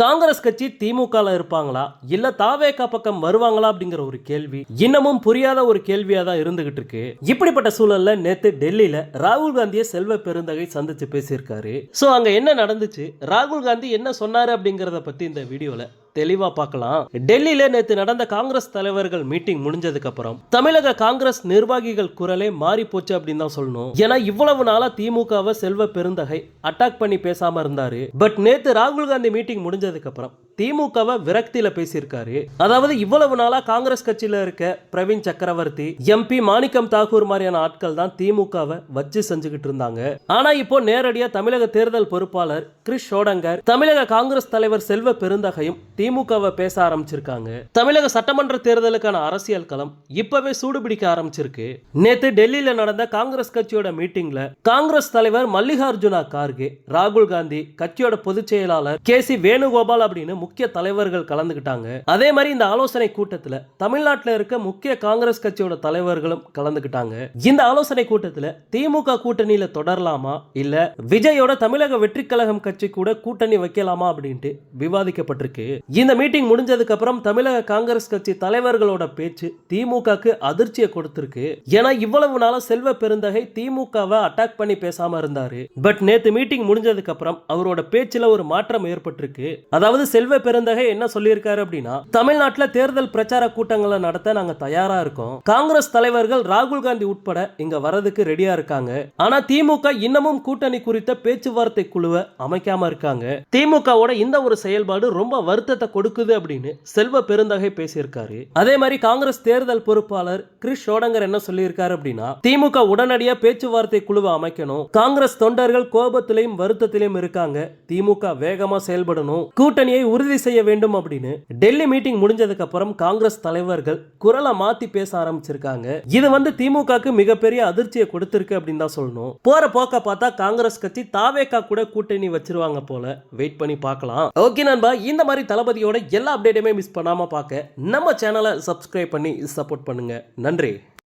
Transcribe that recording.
காங்கிரஸ் கட்சி திமுகவில் இருப்பாங்களா? இல்ல தாவேகா பக்கம் வருவாங்களா அப்படிங்கிற ஒரு கேள்வி இன்னமும் புரியாத ஒரு கேள்வியா தான் இருந்துகிட்டு இருக்கு. இப்படிப்பட்ட சூழல்ல நேத்து டெல்லியில ராகுல் காந்தியை செல்வ பெருந்தகை சந்திச்சு பேசியிருக்காரு. சோ அங்க என்ன நடந்துச்சு? ராகுல் காந்தி என்ன சொன்னாரு அப்படிங்கறத பத்தி இந்த வீடியோல தெளிவா பார்க்கலாம். டெல்லியில நேத்து நடந்த காங்கிரஸ் தலைவர்கள் மீட்டிங் முடிஞ்சதுக்கு அப்புறம் தமிழக காங்கிரஸ் நிர்வாகிகள் குரலே மாறி போச்சு அப்படின்னு தான் சொல்லணும். ஏன்னா இவ்வளவு நாளா திமுகவை செல்வ பெருந்தகை அட்டாக் பண்ணி பேசாம இருந்தாரு. பட் நேத்து ராகுல் காந்தி மீட்டிங் முடிஞ்சதுக்கு அப்புறம் திமுகவை விரக்தியில பேசியிருக்காரு. அதாவது இவ்வளவு நாளா காங்கிரஸ் கட்சியில இருக்க பிரவீன் சக்கரவர்த்தி எம்பி மாணிக்கம் தாக்கூர் மாதிரியான ஆட்கள் தான் திமுகவை வச்சு செஞ்சுக்கிட்டு இருந்தாங்க. ஆனா இப்போ நேரடியா தமிழக தேர்தல் பொறுப்பாளர் கிறிஸ் ஷோடங்கர் தமிழக காங்கிரஸ் தலைவர் செல்வ பெருந்தகையும் திமுகவை பேச ஆரம்பிச்சிருக்காங்க. தமிழக சட்டமன்ற தேர்தலுக்கான அரசியல் களம் இப்பவே சூடுபிடிக்க ஆரம்பிச்சிருக்கு. நேத்து டெல்லியில நடந்த காங்கிரஸ் கட்சியோட மீட்டிங்ல காங்கிரஸ் தலைவர் மல்லிகார்ஜுனா கார்கே ராகுல் காந்தி கட்சியோட பொதுச் செயலாளர் கே சி வேணுகோபால் அப்படின்னு முக்கிய தலைவர்கள் கலந்துக்கிட்டாங்க. அதே மாதிரி இந்த ஆலோசனை கூட்டத்தில் தமிழ்நாட்டில் இருக்க முக்கிய காங்கிரஸ் கட்சியோட தலைவர்களும் கலந்துக்கிட்டாங்க. இந்த ஆலோசனை கூட்டத்தில் திமுக கூட்டணியில் தொடரலாமா? இல்ல விஜயோட தமிழக வெற்றி கழகம் கட்சி கூட கூட்டணி வைக்கலாமா? அப்படின்ட்டு விவாதிக்கப்பட்டிருக்கு. இந்த மீட்டிங் முடிஞ்சதுக்கு அப்புறம் தமிழக காங்கிரஸ் கட்சி தலைவர்களோட பேச்சு திமுகக்கு அதிர்ச்சியை கொடுத்திருக்கு. ஏன்னா இவ்வளவு நாளா செல்வ பெருந்தகை திமுகவை அட்டாக் பண்ணி பேசாம இருந்தாரு. பட் நேத்து மீட்டிங் முடிஞ்சதுக்கு அப்புறம் அவரோட பேச்சுல ஒரு மாற்றம் ஏற்பட்டிருக்கு. அதாவது செல்வ பெருந்தகை என்ன சொல்லியிருக்காரு அப்படின்னா தமிழ்நாட்டில் தேர்தல் பிரச்சார கூட்டங்களை நடத்த நாங்க தயாரா இருக்கோம். காங்கிரஸ் தலைவர்கள் ராகுல் காந்தி உட்பட இங்க வரதுக்கு ரெடியா இருக்காங்க. ஆனா திமுக இன்னமும் கூட்டணி குறித்த பேச்சுவார்த்தை குழுவை அமைக்காம இருக்காங்க. திமுகவோட இந்த ஒரு செயல்பாடு ரொம்ப வருத்தத்தை கொடுக்குது அப்படின்னு செல்வ பெருந்தகை பேசியிருக்காரு. அதே மாதிரி காங்கிரஸ் தேர்தல் பொறுப்பாளர் கிறிஷ் ஷோடங்கர் என்ன சொல்லியிருக்காரு அப்படின்னா திமுக உடனடியா பேச்சுவார்த்தை குழுவை அமைக்கணும். காங்கிரஸ் தொண்டர்கள் கோபத்திலையும் வருத்தத்திலையும் இருக்காங்க. திமுக வேகமா செயல்படணும். கூட்டணியை உறுதி செய்ய வேண்டும் அப்படின்னு டெல்லி மீட்டிங் முடிஞ்சதுக்கு அப்புறம் காங்கிரஸ் தலைவர்கள் குரலை மாத்தி பேச ஆரம்பிச்சிருக்காங்க. இது வந்து திமுகக்கு மிகப்பெரிய அதிர்ச்சியை கொடுத்திருக்கு அப்படின்னு தான் சொல்லணும். போற போக்க பார்த்தா காங்கிரஸ் கட்சி தாவேக்கா கூட கூட்டணி வச்சிருவாங்க போல. வெயிட் பண்ணி பார்க்கலாம். ஓகே நண்பா இந்த மாதிரி தளபதியோட எல்லா அப்டேட்டுமே மிஸ் பண்ணாம பார்க்க நம்ம சேனலை சப்ஸ்கிரைப் பண்ணி சப்போர்ட் பண்ணுங்க. நன்றி.